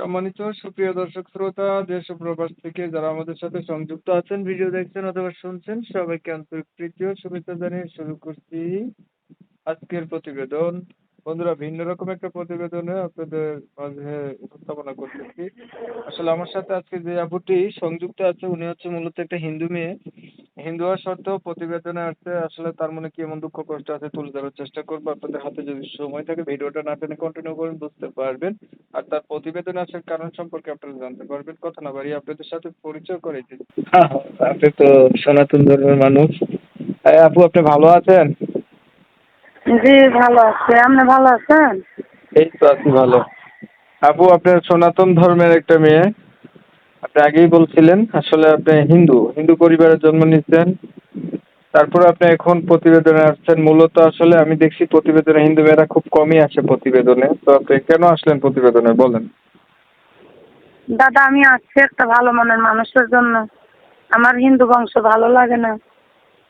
সম্মানিত সুপ্রিয় দর্শক শ্রোতা, দেশ ও প্রবাস থেকে যারা আমাদের সাথে সংযুক্ত আছেন, ভিডিও দেখছেন অথবা শুনছেন, সবাইকে আন্তরিক প্রীতি ও শুভেচ্ছা জানিয়ে শুরু করছি আজকের প্রতিবেদন। বন্ধুরা, ভিন্ন রকম একটা প্রতিবেদনে আপনাদের মাঝে উপস্থাপনা করতেছি। আসলে আমার সাথে আজকে যে আপুটি সংযুক্ত আছে, উনি হচ্ছে মূলত একটা হিন্দু মেয়ে। হিন্দু হওয়া সত্ত্বেও প্রতিবেদনে আসছে আসলে তার মনে কি এমন দুঃখ কষ্ট আছে তুলে ধরার চেষ্টা করব। আপনাদের হাতে যদি সময় থাকে ভিডিওটা না টেনে কন্টিনিউ করেন বুঝতে পারবেন। আর তার প্রতিবেদনে আসার কারণ সম্পর্কে আপনারা জানতে পারবেন। কথা না বাড়িয়ে আপনাদের সাথে পরিচয় করে দিন আপনি তো সনাতন ধর্মের মানুষ। আপু আপনি ভালো আছেন? জি ভালো আছে। আপনি ভালো আছেন? এই তো আছি ভালো। আপু আপনার সনাতন ধর্মের একটা মেয়ে। আপনি আগেই বলছিলেন, আসলে আপনি হিন্দু হিন্দু পরিবারে জন্ম নিচ্ছেন তারপরে আপনি এখন প্রতিবেদনে আসছেন। মূলত আসলে আমি দেখছি প্রতিবেদনে হিন্দু মেয়েরা খুব কমই আসে প্রতিবেদনে। তো আপনি কেন আসলেন প্রতিবেদনে, বলেন। দাদা, আমি আসছি একটা ভালো মনের মানুষের জন্য। আমার হিন্দু বংশ ভালো লাগে না।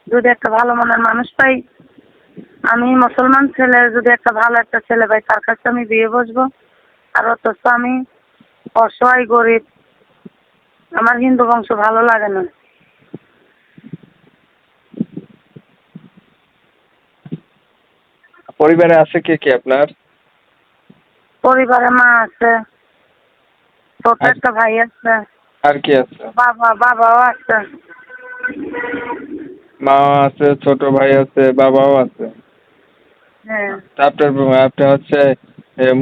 যদি একটা ভালো মনের মানুষ পাই, আমি মুসলমান ছেলে, যদি একটা ভালো একটা ছেলে পাই, তার কাছে আমি বিয়ে বসবো। আর অথচ আমি অসহায় গরিব। আমার হিন্দু বংশ ভালো লাগে না। পরিবারে আছে কে কে আপনার? পরিবারে মা আছে ছোট একটা ভাই আছে। আর কি আছে? বাবা বাবাও আছে। মা আছে ছোট ভাই আছে বাবাও আছে। হ্যাঁ। আপনার আপনি হচ্ছে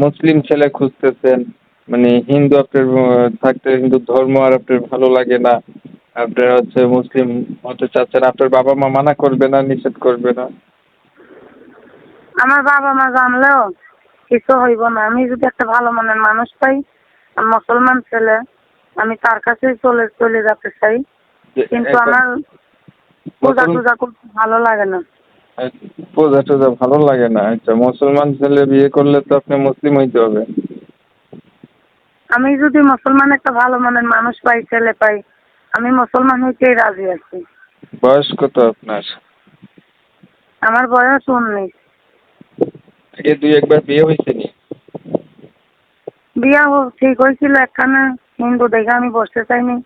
মুসলিম ছেলে খুঁজতেছেন। মানে হিন্দু আপনার থাকতে হিন্দু ধর্ম আর আপনার ভালো লাগে না। আপনার হচ্ছে মুসলিম হতে চাচ্ছেন আপনার বাবা মা মানা করবে না নিষেধ করবে না? আমার বাবা মা জানলেও কিছু হইব না। আমি যদি একটা ভালো মনের মানুষ পাই মুসলমান ছেলে আমি তার কাছেই চলে চলে যেতে চাই। কিন্তু আমার পূজা টুজা করতে ভালো লাগে না। পূজা টুজা ভালো লাগে না। আচ্ছা মুসলমান ছেলে বিয়ে করলে তো আপনি মুসলিম হইতে হবে। আমি যদি মুসলমান একটা ভালো মনের মানুষ পাই ছেলে পাই আমি মুসলমান হইতেই রাজি আছি। বয়স কত আপনার? আমার বয়স উনিশ। আগে দুই একবার বিয়ে হয়েছে নি? বিয়া ঠিক হয়েছিল একখানে হিন্দু দেখে আমি বসতে চাইনি।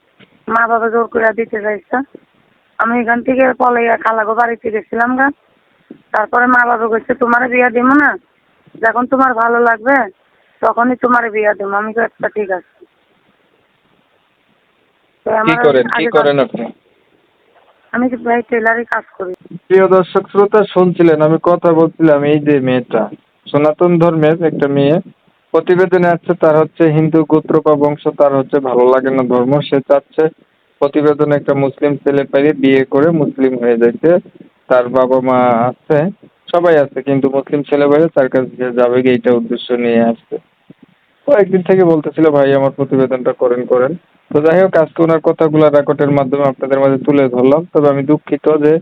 মা বাবা জোর করে দিতে চাইছে। আমি এখান থেকে পলাইয়া খালাগো বাড়িতে গেছিলাম গা। তারপরে মা বাবা কইছে তোমার বিয়া দিব না। যখন তোমার ভালো লাগবে তখনই তোমার বিয়া দিব। আমি তো একটা ঠিক আছে। কি করেন? কি করেন আপনি? আমি তো ভাই টেলারই কাজ করি। প্রিয় দর্শক শ্রোতা শুনছিলেন আমি কথা বলছিলাম এই যে মেয়েটা। সনাতন ধর্মের একটা মেয়ে। প্রতিবেদনে আছে তার হচ্ছে হিন্দু গোত্র বা বংশ তার হচ্ছে ভালো লাগে না ধর্ম। সে চাচ্ছে প্রতিবেদনে একটা মুসলিম ছেলে পেয়ে বিয়ে করে মুসলিম হয়ে যাইতে। তার বাবা মা আছে সবাই আছে কিন্তু মুসলিম ছেলে বাইরে তার কাছে যাবে গিয়ে এইটা উদ্দেশ্য নিয়ে আসছে কয়েকদিন থেকে বলতেছিল, ভাই, আমার প্রতিবেদনটা করেন করেন। তো যাই হোক, আজকে ওনার কথাগুলো রেকর্ডের মাধ্যমে আপনাদের মাঝে তুলে ধরলাম। তবে আমি দুঃখিত যে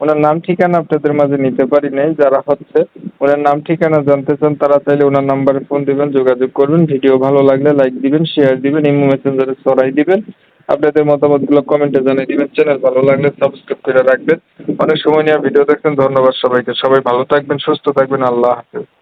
ওনার নাম ঠিকানা আপনাদের মাঝে নিতে পারি নাই। যারা হচ্ছে ওনার নাম ঠিকানা জানতে চান, তারা চাইলে ওনার নাম্বারে ফোন দিবেন, যোগাযোগ করবেন। ভিডিও ভালো লাগলে লাইক দিবেন শেয়ার দিবেন, ইমো মেসেঞ্জারে ছড়াই দিবেন। আপনাদের মতামতগুলো কমেন্টে জানিয়ে দিবেন। চ্যানেল ভালো লাগলে সাবস্ক্রাইব করে রাখবেন। অনেক সময় নিয়ে ভিডিও দেখছেন। ধন্যবাদ সবাইকে। সবাই ভালো থাকবেন, সুস্থ থাকবেন। আল্লাহ হাফেজ।